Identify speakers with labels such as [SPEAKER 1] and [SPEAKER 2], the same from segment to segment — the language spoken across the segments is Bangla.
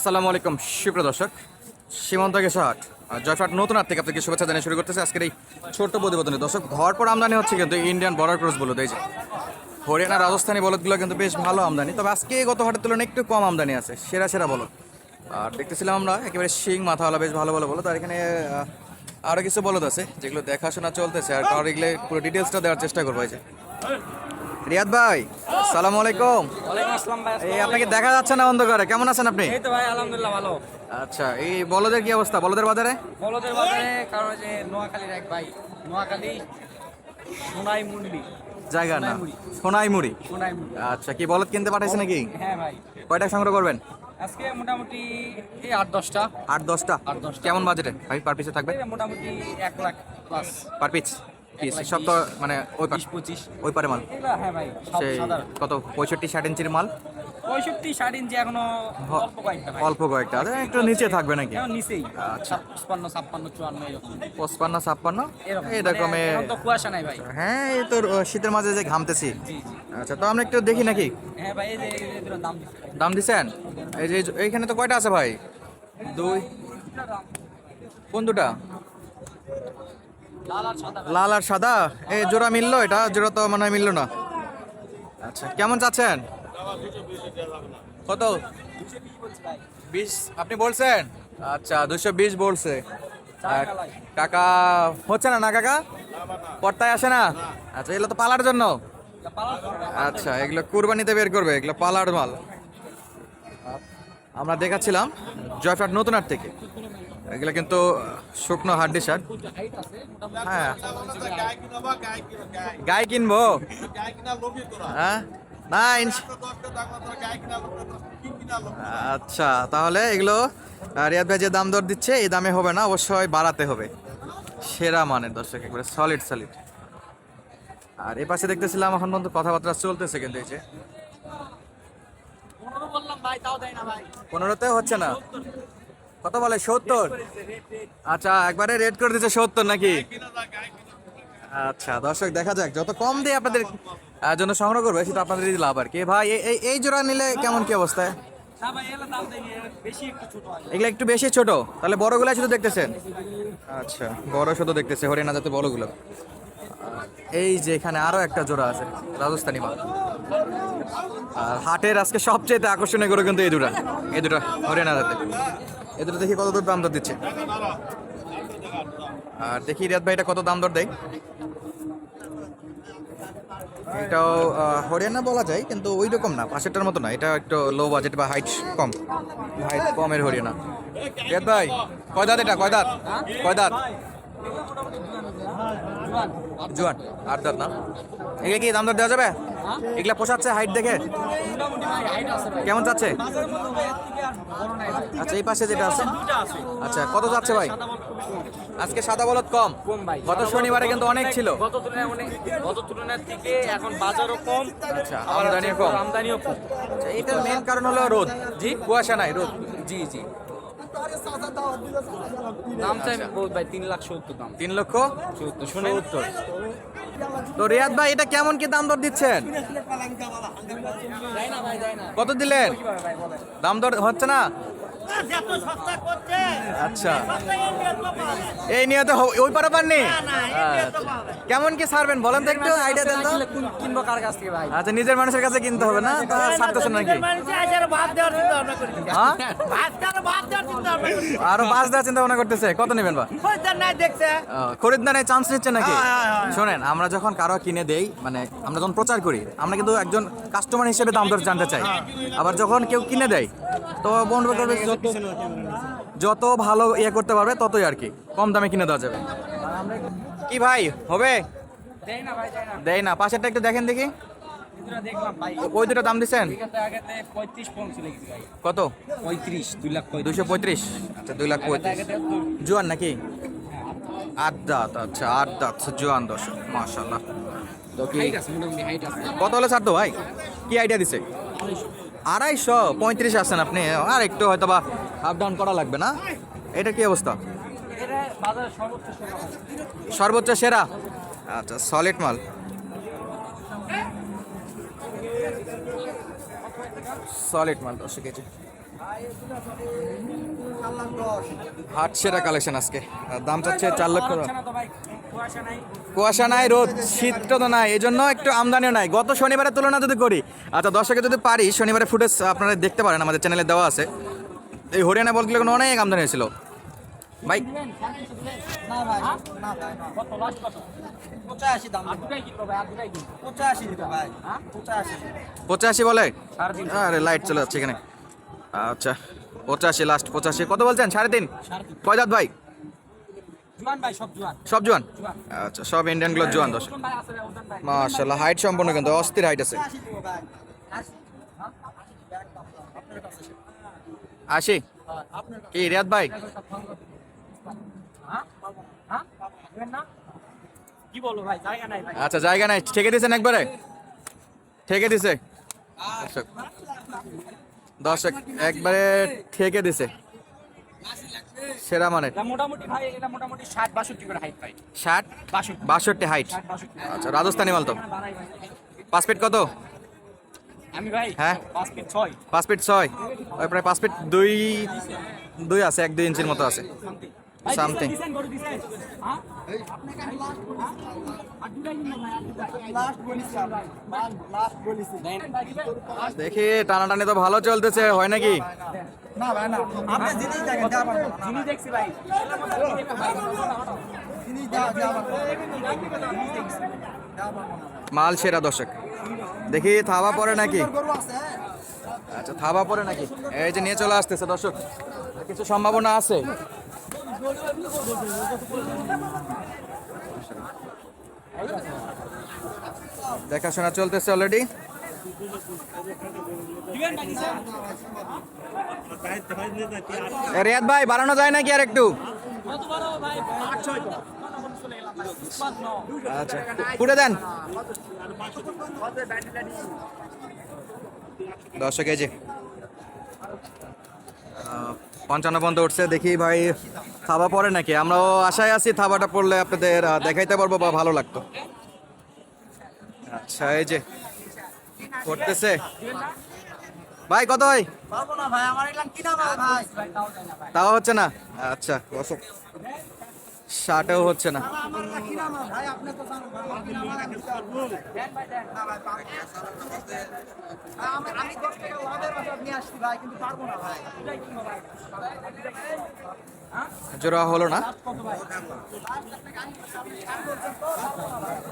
[SPEAKER 1] আসসালামু আলাইকুম, সুপ্রিয় দর্শক। সীমান্ত গেসাট জয়ফাট নতুন হাট থেকে আপনাকে শুভেচ্ছা জানিয়ে শুরু করতেছে আজকের এই ছোট্ট প্রতিবেদনে। দর্শক ভরপুর আমদানি হচ্ছে কিন্তু ইন্ডিয়ান বর্ডার ক্রস বলদ এই যে হরিয়ানা, রাজস্থানী বলদগুলো কিন্তু বেশ ভালো আমদানি। তবে আজকে গত হাটের তুলনায় একটু কম আমদানি আছে, সেরা সেরা বলদ আর দেখতেছিলাম আমরা, একেবারে শিং, মাথাওয়ালা বেশ ভালো ভালো বলদ আর এখানে আরও কিছু বলদ আছে, যেগুলো দেখাশোনা চলতেছে। আর কারোর এগুলো পুরো ডিটেলসটা দেওয়ার চেষ্টা করব যে। রিয়াদ ভাই সালাম আলাইকুম।
[SPEAKER 2] ওয়ালাইকুম আসসালাম ভাই
[SPEAKER 1] এই আপনাকে দেখা যাচ্ছে না অন্ধকারে কেমন আছেন আপনি?
[SPEAKER 2] এই তো ভাই আলহামদুলিল্লাহ ভালো।
[SPEAKER 1] আচ্ছা এই বলদের কি অবস্থা বলদের বাজারে?
[SPEAKER 2] বলদের বাজারে কারণ যে নোয়াখালীর এক ভাই নোয়াখালী সোনাই মুন্ডি।
[SPEAKER 1] জায়গা না
[SPEAKER 2] সোনাইমুড়ি।
[SPEAKER 1] সোনাইমুড়ি।
[SPEAKER 2] সোনাই মুন্ডি
[SPEAKER 1] আচ্ছা কি বলদ কিনতে পাঠাইছে নাকি?
[SPEAKER 2] হ্যাঁ ভাই।
[SPEAKER 1] কয়টা সংগ্রহ করবেন?
[SPEAKER 2] আজকে মোটামুটি এই আট দশটা।
[SPEAKER 1] আট দশটা?
[SPEAKER 2] আট দশটা।
[SPEAKER 1] কেমন বাজেটে? ভাই পার পিসে থাকবে?
[SPEAKER 2] মোটামুটি এক lakh plus
[SPEAKER 1] per piece piece সব তো মানে ওই পার
[SPEAKER 2] বিশ পঁচিশ।
[SPEAKER 1] ওই পারে মাল।
[SPEAKER 2] হ্যাঁ ভাই
[SPEAKER 1] সেই কত পঁয়ষট্টি ষাট ইঞ্চির মাল?
[SPEAKER 2] পঁয়ষট্টি ষাট ইঞ্চি
[SPEAKER 1] এখনও
[SPEAKER 2] অল্প কয়েকটা
[SPEAKER 1] অল্প কয়েকটা। আচ্ছা, একটু নিচে থাকবে নাকি?
[SPEAKER 2] নিচেই।
[SPEAKER 1] আচ্ছা।
[SPEAKER 2] পঁচপান্ন ছাপ্পান্ন চুয়ান্ন এরকম।
[SPEAKER 1] পঁচপান্ন ছাপ্পান্ন?
[SPEAKER 2] এরকম। মানে তো কুয়াশা নাই ভাই।
[SPEAKER 1] হ্যাঁ এই তো শীতের মাঝে যে ঘামতেছি। আচ্ছা তো আমরা একটু দেখি নাকি?
[SPEAKER 2] হ্যাঁ ভাই এই যে দাম
[SPEAKER 1] দাম দিছেন এই যে এইখানে তো কয়টা আছে ভাই? দুই। কোন দুটা?
[SPEAKER 2] লাল আর সাদা
[SPEAKER 1] আর এই জোড়া মিললো এটা? জোড়া তো মনে হয় মিললো না। আচ্ছা কেমন চাচ্ছেন? কত? বিশ আপনি বলছেন? আচ্ছা দুশো বিশ বলছে। আর কাকা হচ্ছে না না কাকা? পর্তায় আসে না? আচ্ছা এগুলো তো পালার জন্য। আচ্ছা এগুলো কুরবানিতে বের করবে এগুলো পালার মাল। আমরা দেখাচ্ছিলাম জয়ফ্রাট নতুন হাট থেকে। এগুলো কিন্তু শুকনো হাড্ডি শার্ট হ্যাঁ। গাই কিনবো? হ্যাঁ? না আচ্ছা তাহলে এগুলো রিয়াদ ভাই যে দাম দর দিচ্ছে এই দামে হবে না অবশ্যই বাড়াতে হবে। সেরা মানের দর্শক একবারে সলিড সলিড আর এ পাশে দেখতেছিলাম এখন পর্যন্ত কথাবার্তা চলতেছে কিন্তু এই যে। পনেরোতে হচ্ছে না? কত বলে? সত্তর? আচ্ছা একবারে রেড করে দিচ্ছে সত্তর নাকি? আচ্ছা দর্শক, দেখা যাক। যত কম দিয়ে আপনাদের জন্য সংগ্রহ করবে, সেটা আপনাদের লাভ আর কি। ভাই এই- এই জোড়া নিলে কেমন কি অবস্থায়
[SPEAKER 2] এগুলো একটু
[SPEAKER 1] বেশি ছোট, তাহলে বড়গুলো শুধু দেখতেছেন? আচ্ছা বড় শুধু দেখতেছে হরিয়ানা যাতে বড়গুলো। এই যে এখানে আরও একটা জোড়া আছে, রাজস্থানি মাল। আর হাটের আজকে সবচেয়ে আকর্ষণীয় করে কিন্তু এই দুটা এই দুটা হরিয়ানা যাতে এই দুটো দেখি কত দূর দাম দর দিচ্ছে। আর দেখি রিয়াদ ভাই এটা কত দাম দর দেয়। এটাও হরিয়ানা বলা যায়, কিন্তু ওই রকম না পাশেরটার মতো না, এটা একটু লো বাজেট বা হাইট কম। হাইট কমের হরিয়ানা। রিয়াদ ভাই, কয় দাঁত এটা? কয় দাঁত? কয় দাঁত? জুয়ান আট দাঁত না? এগুলো কি দাম দর দেওয়া যাবে? এগুলা পোষাচ্ছে হাইট দেখে? কেমন যাচ্ছে?
[SPEAKER 2] আর
[SPEAKER 1] আচ্ছা এই পাশে যেটা আছে? আচ্ছা কত যাচ্ছে ভাই। আজকে সাদা বলদ কম।
[SPEAKER 2] কম
[SPEAKER 1] গত শনিবারে কিন্তু অনেক ছিল।
[SPEAKER 2] গত তুলনায় গত তুলনার থেকে এখন বাজারও কম।
[SPEAKER 1] আচ্ছা, আমদানিও কম।
[SPEAKER 2] আমদানিও কম।
[SPEAKER 1] আচ্ছা, এটার মেন কারণ হলো রোদ। জি। কুয়াশা নাই রোদ।
[SPEAKER 2] জি জি। দাম চাই ভাই তিন লাখ সত্তর দাম।
[SPEAKER 1] তিন লক্ষ
[SPEAKER 2] সত্তর শুনে উত্তর
[SPEAKER 1] তো রিয়াদ ভাই এটা কেমন কি দাম দর দিচ্ছেন? কত দিলেন? দাম দর হচ্ছে না? আচ্ছা। এই নিয়ে তো ওই পারে পাননি আচ্ছা। কেমন কি ছাড়বেন? বলেন তো একটু আইডিয়া দেন তো।
[SPEAKER 2] কিনবো কার কাছ থেকে ভাই
[SPEAKER 1] আচ্ছা নিজের মানুষের কাছে কিনতে হবে না তা নাকি হ্যাঁ? আরও পাঁচ দেওয়ার চিন্তা ভাবনা করতেছে? কত নেবেন বা? চান্স নিচ্ছে নাকি? শোনেন আমরা যখন কারও কিনে দেই মানে আমরা যখন প্রচার করি আমরা কিন্তু একজন কাস্টমার হিসেবে দাম দর জানতে চাই। আবার যখন কেউ কিনে দেয় তো বন্ধু করবে যত যত ভালো ইয়ে করতে পারবে ততই আর কি। কম দামে কিনে দেওয়া যাবে। কি ভাই হবে? দেয় না পাশেরটা একটু দেখেন দেখি। ওই দুটো দাম দিচ্ছেন? কত?
[SPEAKER 2] পঁয়ত্রিশ দুই লাখ
[SPEAKER 1] দুইশো পঁয়ত্রিশ। আচ্ছা দুই লাখ পঁয়ত্রিশ। জোয়ান নাকি? আট দাঁত আচ্ছা আট দাঁত। জোয়ান
[SPEAKER 2] হাইট আছে
[SPEAKER 1] কত হলে ছাড়তো ভাই? কি আইডিয়া দিছে? আড়াইশো পঁয়ত্রিশ আছেন আপনি। আর একটু হয়তো বা আপ ডাউন করা লাগবে না। এটা কি অবস্থা?
[SPEAKER 2] সর্বোচ্চ সেরা
[SPEAKER 1] আচ্ছা সলিড মাল। সলিড মাল দশ কেজি। হাট সেরা কালেকশন আজকে। দাম চাচ্ছে চার লক্ষ।
[SPEAKER 2] কুয়াশা নাই।
[SPEAKER 1] রোদ শীতটা তো নাই এই জন্য একটু আমদানিও নাই। গত শনিবারের তুলনা যদি করি আচ্ছা দর্শকে যদি পারি, শনিবারের ফুটেজ আপনারা দেখতে পারেন, আমাদের চ্যানেলে দেওয়া আছে। এই হরিয়ানা বলগুলো কিন্তু অনেক আমদানি হয়েছিল। ভাই।
[SPEAKER 2] পঁচাশি
[SPEAKER 1] বলে? আরে লাইট চলে যাচ্ছে এখানে। আচ্ছা পঁচাশি লাস্ট পঁচাশি। কত বলছেন? সাড়ে তিন?
[SPEAKER 2] সাড়ে তিন
[SPEAKER 1] কয় দাঁত ভাই
[SPEAKER 2] জুয়ান ভাই? সব জুয়ান।
[SPEAKER 1] আচ্ছা সব ইন্ডিয়ানগুলো জোয়ান দর্শক। মাশাল্লাহ হাইট সম্পূর্ণ কিন্তু অস্থির হাইট আছে।
[SPEAKER 2] আপনার
[SPEAKER 1] কি রিয়াদ ভাই? আচ্ছা জায়গা নাই ঠেকে দিয়েছেন একবারে? ঠেকে দিছে দর্শক একবারে ঠেকে দিছে সেরা মানে
[SPEAKER 2] মোটামুটি ভাই এটা মোটামুটি ষাট বাষট্টি করে হাইট ভাই।
[SPEAKER 1] আচ্ছা রাজস্থানি মাল তো? পাঁচ ফিট কত?
[SPEAKER 2] আমি ভাই
[SPEAKER 1] হ্যাঁ।
[SPEAKER 2] পাঁচ ফিট ছয়।
[SPEAKER 1] পাঁচ ফিট ছয়। ওই প্রায় পাঁচ ফিট দুই দুই আছে এক দুই ইঞ্চির মতো আছে।
[SPEAKER 2] দিবেন?
[SPEAKER 1] দেখি টানাটানি তো ভালো চলতেছে হয় নাকি। মাল সেরা দর্শক। দেখি থাবা পরে নাকি? আচ্ছা থাবা পরে নাকি? এই যে নিয়ে চলে আসতেছে দর্শক। কিছু সম্ভাবনা আছে? দেখাশোনা চলতেছে অলরেডি? রিয়াদ ভাই, বাড়ানো যায় নাকি আর একটু। আচ্ছা পুড়ে দেন দর্শক এই যে পঞ্চান্ন পর্যন্ত উঠছে দেখি ভাই থাবা পড়ে নাকি? আমরাও আশায় আছি থাবাটা পড়লে আপনাদের দেখাইতে পারব বা ভালো লাগতো। আচ্ছা এই যে পড়তেছে। ভাই কত। ভাই,
[SPEAKER 2] তাও
[SPEAKER 1] হচ্ছে না? আচ্ছা দর্শক ষাটেও হচ্ছে না? জোড়া হলো না?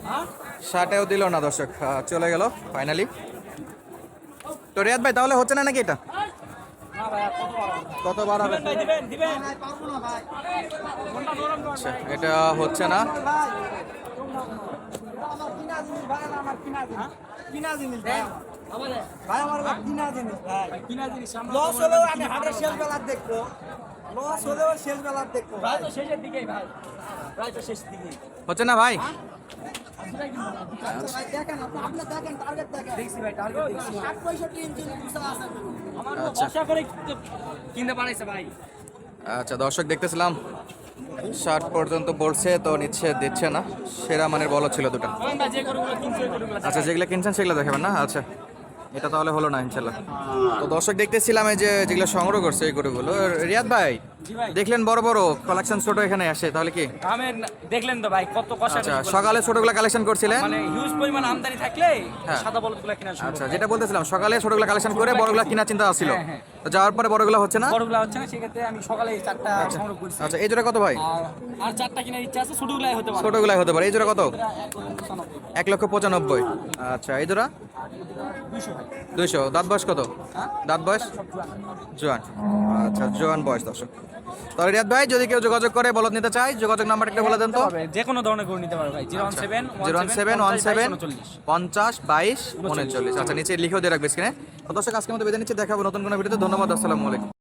[SPEAKER 2] হ্যাঁ?
[SPEAKER 1] দিল না দর্শক চলে গেল ফাইনালি তো রিয়াদ ভাই, তাহলে হচ্ছে না নাকি এটা
[SPEAKER 2] কত বাড়াবে
[SPEAKER 1] আচ্ছা। এটা হচ্ছে না
[SPEAKER 2] ভাই, আমার কিনা জিনিস ভাই, কিনা জিনিস। লস হলেও আমি হাটের শেষ বেলার দেখব লস হলেও শেষ বেলার দেখব ভাই তো শেষের দিকেই ভাই তো শেষ দিকেই
[SPEAKER 1] হচ্ছে না ভাই
[SPEAKER 2] ভাই দেখেন আপনি আপনি দেখেন টার্গেট দেখেন দেখছি ভাই। টার্গেট দেখছি 60 65 ইঞ্চি উঁচা আছে আমার তো
[SPEAKER 1] আচ্ছা।
[SPEAKER 2] পারাইছে ভাই
[SPEAKER 1] আচ্ছা দর্শক দেখতেছিলাম ষাট পর্যন্ত বলছে তো নিচ্ছে দিচ্ছে না। সেরা মানের বল ছিল দুটো। আচ্ছা যেগুলো কিনছেন সেগুলো দেখাবেন না? আচ্ছা এটা তাহলে হলো না ইনশাল্লাহ। তো দর্শক দেখতেছিলাম এই যে যেগুলো সংগ্রহ করছে এই গরুগুলো। রিয়াদ ভাই দেখলেন বড় বড় কালেকশন ছোট এখানে আসে তাহলে কি?
[SPEAKER 2] আমের দেখলেন তো ভাই কত কষা
[SPEAKER 1] আচ্ছা সকালে ছোটগুলো কালেকশন করছিলেন?
[SPEAKER 2] মানে হিউজ পরিমাণ আমদানি থাকলে
[SPEAKER 1] হ্যাঁ।
[SPEAKER 2] সাদা বলদগুলো কেনা শুরু
[SPEAKER 1] আচ্ছা যেটা বলতেছিলাম সকালে ছোটগুলো কালেকশন করে বড়গুলো কেনার চিন্তা ছিল।
[SPEAKER 2] হ্যাঁ, হ্যাঁ।
[SPEAKER 1] তো যাওয়ার পরে বড়গুলো হচ্ছে না?
[SPEAKER 2] বড়গুলো হচ্ছে না সেক্ষেত্রে আমি সকালে চারটা সংগ্রহ করছি।
[SPEAKER 1] আচ্ছা এই জোড়া কত ভাই?
[SPEAKER 2] আর চারটা কেনার ইচ্ছা আছে ছোটগুলাই হতে পারে।
[SPEAKER 1] ছোটগুলাই হতে পারে এই জোড়া কত?
[SPEAKER 2] এটা এক লক্ষ পঁচানব্বই।
[SPEAKER 1] এক লক্ষ পঁচানব্বই। আচ্ছা এই জোড়া?
[SPEAKER 2] দুইশো
[SPEAKER 1] দাঁত বয়স কত? দাঁত বয়স?
[SPEAKER 2] জোয়ান।
[SPEAKER 1] আচ্ছা জোয়ান বয়স দর্শক। তাহলে রিয়াদ ভাই যদি কেউ যোগাযোগ করে বলদ নিতে চাই যোগাযোগ নাম্বার একটা বলে দেন তো।
[SPEAKER 2] যে কোনো ধরনের গরু নিতে পারবে ভাই। Zero one seven
[SPEAKER 1] zero one seven one seven পঞ্চাশ বাইশ উনচল্লিশ। আচ্ছা নিচে লিখেও দিয়ে রাখবে স্ক্রিনে তো দর্শক আজকে মতো বেঁধে নিচ্ছে। দেখাবো নতুন কোনো ভিডিওতে। ধন্যবাদ আসসালামু আলাইকুম।